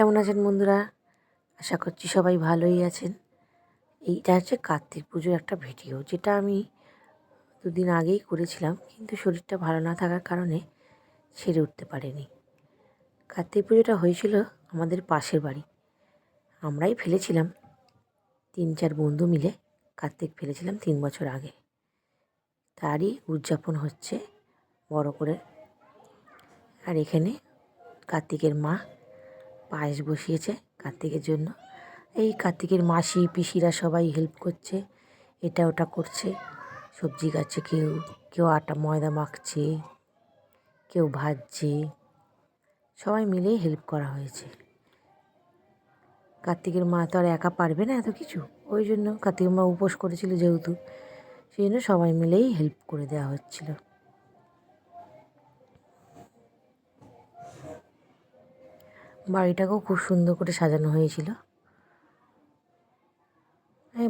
কেমন আছেন বন্ধুরা? আশা করছি সবাই ভালোই আছেন। এইটা হচ্ছে কার্তিক পুজোর একটা ভিডিও, যেটা আমি দুদিন আগেই করেছিলাম, কিন্তু শরীরটা ভালো না থাকার কারণে ছেড়ে উঠতে পারিনি। কার্তিক পুজোটা হয়েছিল আমাদের পাশের বাড়ি। আমরাই ফেলেছিলাম, তিন চার বন্ধু মিলে কার্তিক ফেলেছিলাম তিন বছর আগে। তারই উদযাপন হচ্ছে বড় করে। আর এখানে কার্তিকের মা পায়েস বসিয়েছে কার্তিকের জন্য। এই কার্তিকের মাসি, পিসিরা সবাই হেল্প করছে। এটা ওটা করছে। সবজি গাছে কেউ কেউ আটা ময়দা মাখছে, কেউ ভাজছে। সবাই মিলেই হেল্প করা হয়েছে। কার্তিকের মা তো আর একা পারবে না এত কিছু। ওই জন্য কার্তিকের মা উপোস করেছিল যেহেতু, সেই জন্য সবাই মিলেই হেল্প করে দেওয়া হচ্ছিল। বাড়িটাকেও খুব সুন্দর করে সাজানো হয়েছিল।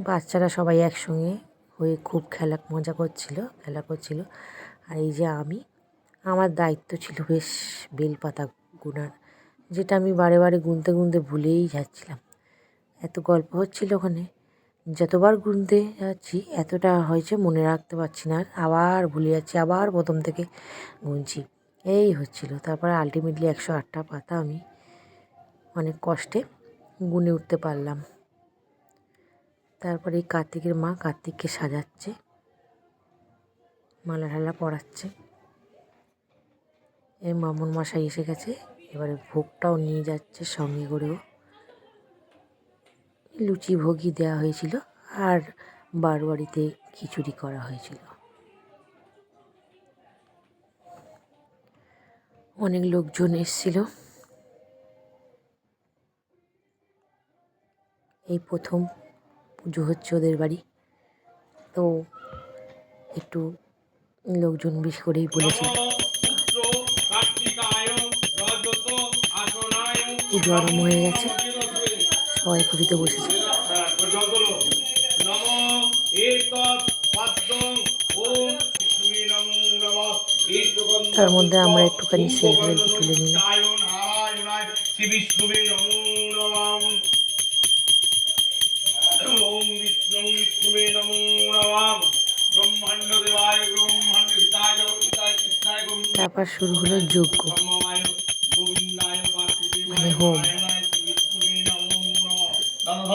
বাচ্চারা সবাই একসঙ্গে হয়ে খুব খেলা, মজা করছিল, খেলা করছিল। আর এই যে আমি, আমার দায়িত্ব ছিল বেশ বেলপাতা গুনার, যেটা আমি বারে বারে গুনতে গুনতে ভুলেই যাচ্ছিলাম। এত গল্প হচ্ছিল ওখানে, যতবার গুনতে যাচ্ছি, এতটা হয়েছে মনে রাখতে পারছি না আবার ভুলে যাচ্ছি, আবার প্রথম থেকে গুনছি। এই হচ্ছিল, তারপরে আলটিমেটলি একশো আটটা পাতা আমি অনেক কষ্টে গুনে উঠতে পারলাম। তারপরে এই কার্তিকের মা কার্তিককে সাজাচ্ছে, মালা ঢালা পরাচ্ছে। এই মামুন মশাই এসে গেছে, এবারে ভোগটাও নিয়ে যাচ্ছে সঙ্গে করেও। লুচি ভোগই দেওয়া হয়েছিল আর বারোয়ারিতে খিচুড়ি করা হয়েছিল। অনেক লোকজন এসেছিল। এই প্রথম পুজো হচ্ছে ওদের বাড়ি তো একটু লোকজন বেশি করেই বলেছে পুজো আরম্ভ হয়ে গেছে সবাই পুজোতে বসেছে তার মধ্যে আমরা একটুখানি সেলফি তুলে নিলাম ব্রহ্মাণ্ড দেবায় ব্রহ্মাণ্ড হিতায় জগৎহিতায় কৃষ্ণায় গোবিন্দ তারপর শুরু হলো যজ্ঞ। গোবিন্দায় মানে হোম।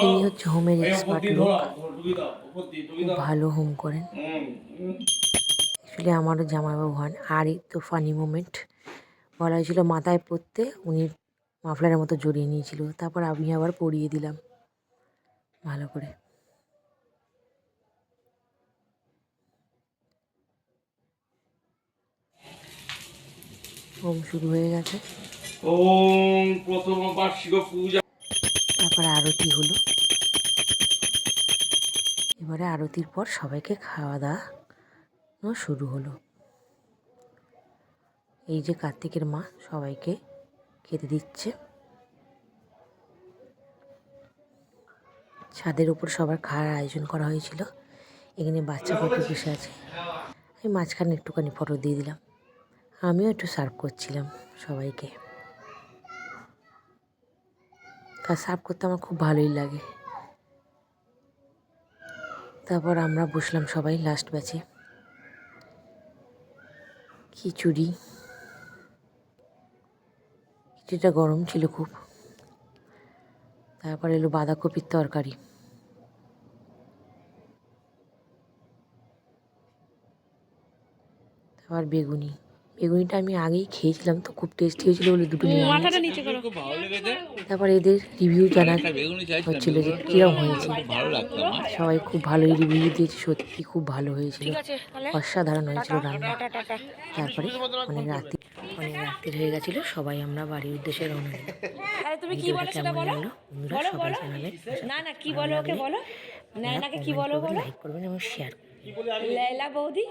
ইনি হচ্ছে হোমের এক্সপার্ট লোক। ভালো হোম করেন। অ্যাকচুয়ালি আমারও জামাইবাবু হন। আর তো ফানি মোমেন্ট বলা হয়েছিল মাথায় পরতে উনি মাফলারের মতো জড়িয়ে নিয়েছিল। তারপর আমি আবার পরিয়ে দিলাম। ভালো করে। হোম শুরু হয়ে গেছে। ওম প্রথম বার্ষিক পূজা। তারপরে আরতি হলো। এবারে আরতির পর সবাইকে খাওয়া দাওয়া শুরু হলো। এই যে কার্তিকের মা সবাইকে খেতে দিচ্ছে। ছাদের উপর সবার খাওয়ার আয়োজন করা হয়েছিল। এখানে বাচ্চা কত বসে আছে? আমি মাঝখানে একটুখানি ফটো দিয়ে দিলাম। আমিও একটু সার্ভ করছিলাম সবাইকে। তা সার্ভ করতে আমার খুব ভালোই লাগে। তারপর আমরা বসলাম সবাই লাস্ট ব্যাচে খিচুড়ি। খিচুড়িটা গরম ছিল খুব। তারপর এলো বাঁধাকপির তরকারি। তারপর বেগুনি। বেগুনিটা আমি আগেই খেয়েছিলাম তো খুব টেস্টি হয়েছিল বলে দুটো নিয়ে মাথাটা নিচে তারপর এদের রিভিউ জানা হচ্ছিল যে কীরকম হয়েছে। সবাই খুব ভালোই রিভিউ দিয়েছে সত্যি খুব ভালো হয়েছিল। ঠিক আছে তাহলে অসাধারণ হয়েছিল রান্না। তারপরে অনেক রাত্রি অনেক রাত্রি হয়ে গেছিল সবাই আমরা বাড়ির উদ্দেশ্যে রওনা দিলাম। তুমি কি বলো? সেটা বলো বলো সবাই বলো। না না কি বলো ওকে বলো? নায়নাকে কি বলো বলো? লাইক করবেন এবং শেয়ার করবেন। লাইলা বৌদি?